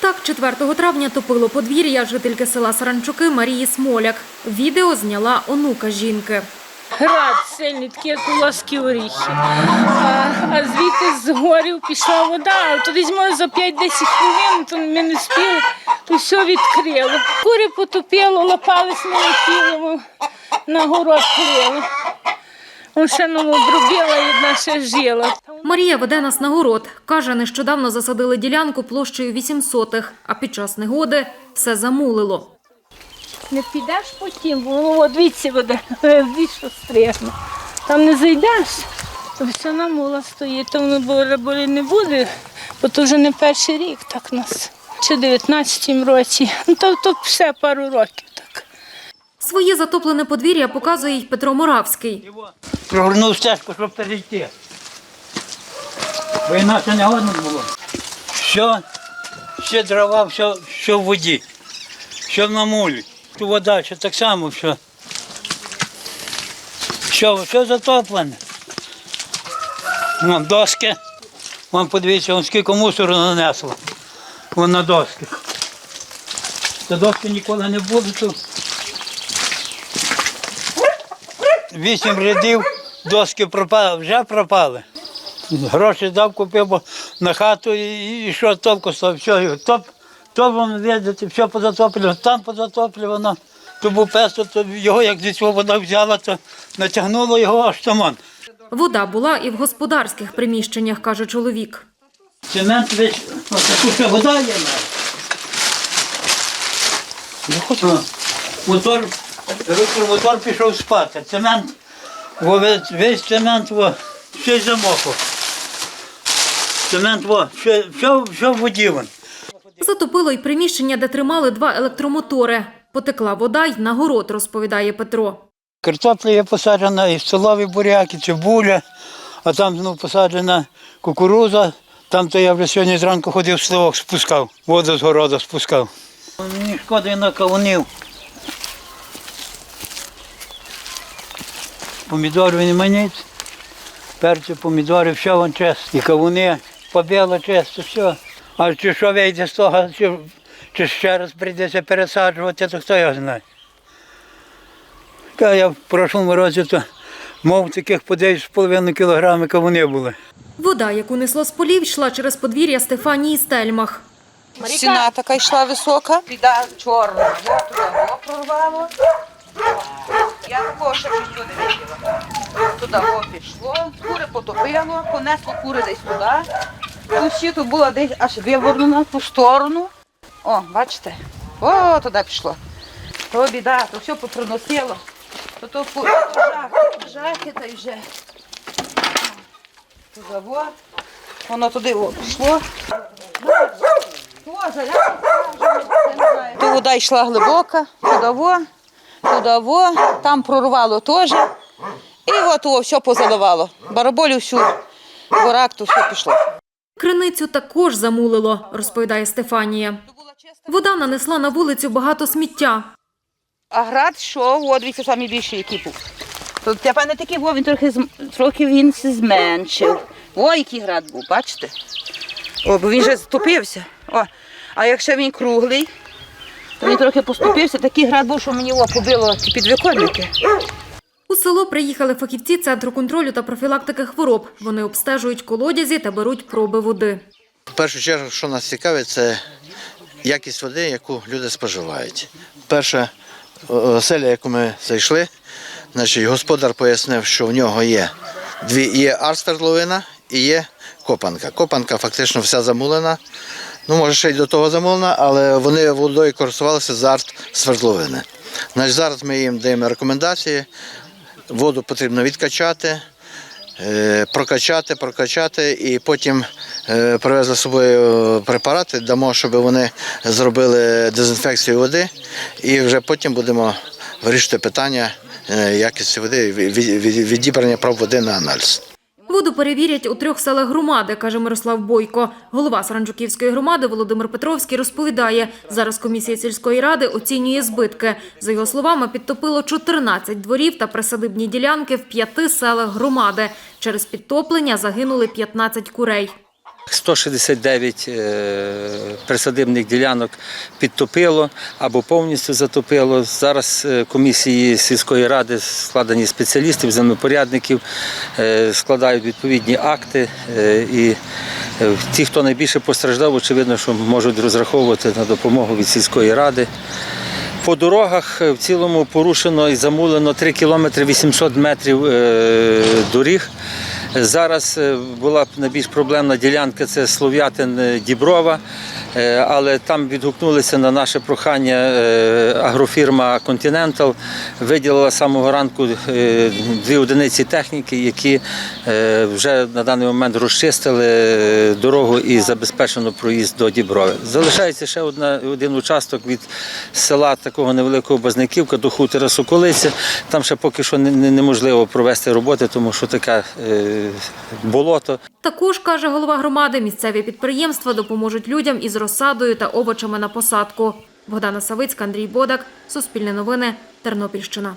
Так, 4 травня топило подвір'я жительки села Саранчуки Марії Смоляк. Відео зняла онука жінки. Град сильний, такі як у лоски оріхи. А, а звідти горів пішла вода, а то десь за 5-10 хвилин, то ми не спіли, то все відкрило. Кури потопило, лопались не летіли, на город крили. Он ще нам обробила і одна ще жила. Марія веде нас на город. Каже, нещодавно засадили ділянку площею 8 сотих, а під час негоди все замулило. Не підеш потім, бо воно от дивіться буде, більше стригне. Там не зайдеш, то все на мула стоїть, то воно болі не буде, бо то вже не перший рік так у нас. Чи в 19-му році. Ну то, то все пару років так. Своє затоплене подвір'я показує й Петро Моравський. Прогорнув стежку, щоб перейти. Бо інакше не годно було. Що? Ще дрова, все, що в воді, що на мулі. Тут вода, що так само, все. Що, все затоплене. Вон доски. Вон подивіться, вон скільки мусору нанесло. Вон на доски. Та доски ніколи не було тут. Вісім рядів доски пропали, вже пропали. Гроші дав, купив бо на хату і, і що толку став, все, топ, топом видати, все позатоплювано, там позатоплювано. То був песо, то його як зі свого вода взяла, то натягнуло його аж тамон. Вода була і в господарських приміщеннях, каже чоловік. Цемент весь, ось таку ще вода є. О, Мотор, пішов спати. Цемент, весь, цемент й замокав. Цемент во, все, все, все в воді. вон. Затопило й приміщення, де тримали два електромотори. Потекла вода й на город, розповідає Петро. Картопля є посаджена, і столові буряки, цибуля, а там знов посаджена кукуруза. Там то я вже сьогодні зранку ходив сливок, спускав, воду з городу спускав. Мені шкода і на кавунів. Помідорів не маніть, перці, помідори, все вон чисто. І кавуни побіло чисто, все. А чи що вийде з того, чи, чи ще раз прийдеться пересаджувати, то хто його знає. Та я в прошлому році то мов таких по 9,5 кілограми кавуни були. Вода, яку несло з полів, йшла через подвір'я Стефанії Стельмах. Стіна така йшла висока. Біда чорна. Во туди прорвало. Я такого ще чуть сюди вийшла. Туди во пішло, кури потопило, понесло кури десь туди. Ще тут було десь аж вивернено в ту сторону. О, бачите? О, туди пішло. То біда, то все попроносило. То то, й вже. Туди во. Воно туди о, пішло. То вода йшла глибока, туди во, туди там прорвало теж. І от о, все позаливало. Бараболю всю, бурак, то все пішло. Криницю також замулило, розповідає Стефанія. Вода нанесла на вулицю багато сміття. А град що, от дивіться, самі більші, який був. То тепер не такий, бо він трохи, трохи він зменшив. О, який град був, бачите? О, бо він вже ступився. О, а якщо він круглий, то він трохи поступився, такий град був, що мені о, побило ті підвіконники. У село приїхали фахівці Центру контролю та профілактики хвороб. Вони обстежують колодязі та беруть проби води. В першу чергу, що нас цікавить, це якість води, яку люди споживають. Перша е, оселя, яку ми зайшли, значить, господар пояснив, що в нього є дві є арсвердловина і є копанка. Копанка фактично вся замулена. Ну, може, ще й до того замулена, але вони водою користувалися з арт-свердловини. Значить, зараз ми їм даємо рекомендації. Воду потрібно відкачати, Е, прокачати, прокачати і потім е, привезли з собою препарати, дамо, щоб вони зробили дезінфекцію води, і вже потім будемо вирішити питання е, якості води, від- від- відібрання проб води на аналіз. Воду перевірять у трьох селах громади, каже Мирослав Бойко. Голова Саранчуківської громади Володимир Петровський розповідає, зараз комісія сільської ради оцінює збитки. За його словами, підтопило 14 дворів та присадибні ділянки в п'яти селах громади. Через підтоплення загинули 15 курей. 169 е, присадибних ділянок підтопило або повністю затопило. Зараз е, комісії сільської ради складені спеціалістів, землепорядників, е, складають відповідні акти. І ті, хто найбільше постраждав, очевидно, що можуть розраховувати на допомогу від сільської ради. По дорогах в цілому порушено і замулено 3 кілометри 800 метрів доріг. Зараз е, була найбільш проблемна ділянка це Слов'ятин-Діброва, е, але там відгукнулися на наше прохання е, агрофірма Continental, виділила з самого ранку е, дві одиниці техніки, які е, вже на даний момент розчистили е, дорогу і забезпечено проїзд до Діброви. Залишається ще одна, один участок від села такого невеликого Базниківка до хутора Соколиця. Там ще поки що не- не- неможливо провести роботи, тому що таке е, болото. Також, каже голова громади, місцеві підприємства допоможуть людям із розсадою та овочами на посадку. Богдана Савицька, Андрій Бодак, Суспільне новини, Тернопільщина.